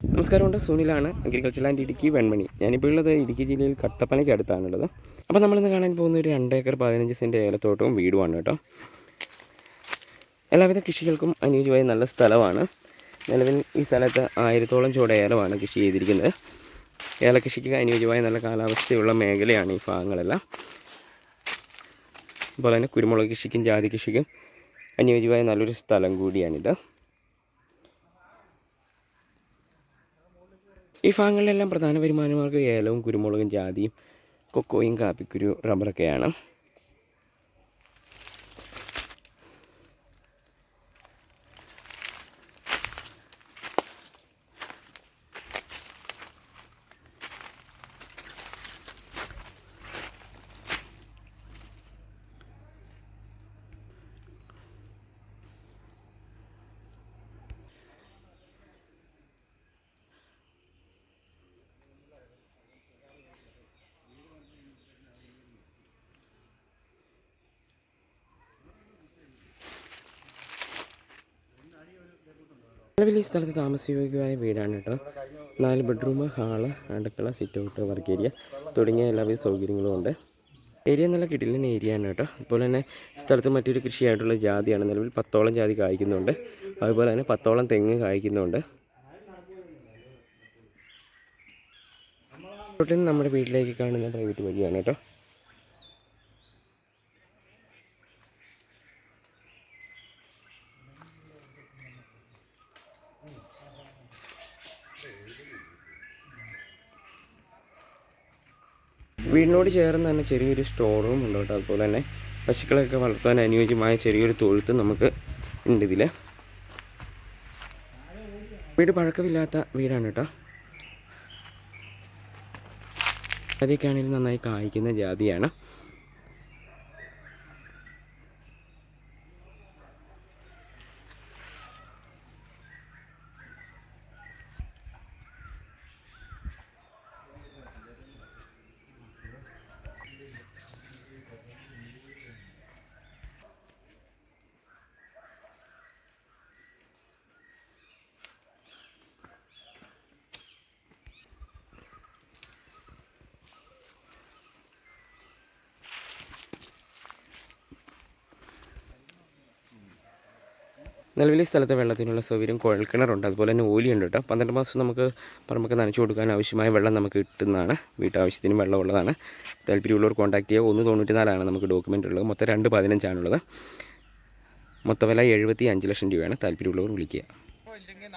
നമസ്കാരമുണ്ട്. സുനിലാണ് agriculture land Idukki Venmani. ഞാനിപ്പോൾ ഉള്ളത് ഇടുക്കി ജില്ലയിൽ കട്ടപ്പനയ്ക്ക് അടുത്താണുള്ളത്. അപ്പോൾ നമ്മളിന്ന് കാണാൻ പോകുന്ന ഒരു രണ്ട് ഏക്കർ പതിനഞ്ച് സെന്റ് ഏലത്തോട്ടവും വീടുമാണ് കേട്ടോ. എല്ലാവിധ കൃഷികൾക്കും അനുയോജ്യമായ നല്ല സ്ഥലമാണ്. നിലവിൽ ഈ സ്ഥലത്ത് ആയിരത്തോളം ചുവട് ഏലമാണ് കൃഷി ചെയ്തിരിക്കുന്നത്. ഏലകൃഷിക്ക് അനുയോജ്യമായ നല്ല കാലാവസ്ഥയുള്ള മേഖലയാണ് ഈ ഭാഗങ്ങളെല്ലാം. അതുപോലെ തന്നെ കുരുമുളക് കൃഷിക്കും ജാതി കൃഷിക്കും അനുയോജ്യമായ നല്ലൊരു സ്ഥലം കൂടിയാണിത്. ഈ ഭാഗങ്ങളിലെല്ലാം പ്രധാന വരുമാനമാർഗം ഏലവും കുരുമുളകും ജാതിയും കൊക്കോയും കാപ്പിക്കുരു റബ്ബറൊക്കെയാണ്. നിലവിൽ ഈ സ്ഥലത്ത് താമസയോഗ്യമായ വീടാണ് കേട്ടോ. നാല് ബെഡ്റൂം ഹാൾ അടുക്കള സിറ്റ് ഔട്ട് വർക്ക് ഏരിയ തുടങ്ങിയ എല്ലാവിധ സൗകര്യങ്ങളും ഉണ്ട്. ഏരിയ നല്ല കിടിലൻ ഏരിയ ആണ് കേട്ടോ. അതുപോലെ തന്നെ സ്ഥലത്ത് മറ്റൊരു കൃഷിയായിട്ടുള്ള ജാതിയാണ്. നിലവിൽ പത്തോളം ജാതി കായ്ക്കുന്നുണ്ട്. അതുപോലെ തന്നെ പത്തോളം തെങ്ങ് കായ്ക്കുന്നുണ്ട്. നമ്മുടെ വീട്ടിലേക്ക് കാണുന്ന പ്രൈവറ്റ് വഴിയാണ് കേട്ടോ. വീടിനോട് ചേർന്ന് തന്നെ ചെറിയൊരു സ്റ്റോർ റൂം ഉണ്ട് കേട്ടോ. അതുപോലെ തന്നെ പശുക്കളൊക്കെ വളർത്താൻ അനുയോജ്യമായ ചെറിയൊരു തൊഴുത്ത് നമുക്ക് ഉണ്ട് ഇതിൽ വീട് പഴക്കമില്ലാത്ത വീടാണ് കേട്ടോ. ജാതിയൊക്കെ നന്നായി കായ്ക്കുന്ന ജാതിയാണ്. നിലവിലെ സ്ഥലത്തെ വെള്ളത്തിനുള്ള സൗകര്യം കുഴൽക്കിണറുണ്ട്. അതുപോലെ തന്നെ ഓലിയുണ്ട് കേട്ടോ പന്ത്രണ്ട് മാസം നമുക്ക് പറമ്പൊക്കെ നനച്ചു കൊടുക്കാൻ ആവശ്യമായ വെള്ളം നമുക്ക് കിട്ടുന്നതാണ്. വീട്ടാവശ്യത്തിന് വെള്ളം ഉള്ളതാണ് താല്പര്യമുള്ളവർ കോൺടാക്ട് ചെയ്യുക. ഒന്ന് തൊണ്ണൂറ്റി നാലാണ് നമുക്ക് ഡോക്യുമെന്റ് ഉള്ളത്. മൊത്തം രണ്ട് പതിനഞ്ചാണുള്ളത്. മൊത്തം വില എഴുപത്തി അഞ്ച് ലക്ഷം രൂപയാണ്. താല്പര്യമുള്ളവർ വിളിക്കുക. ഇല്ലെങ്കിൽ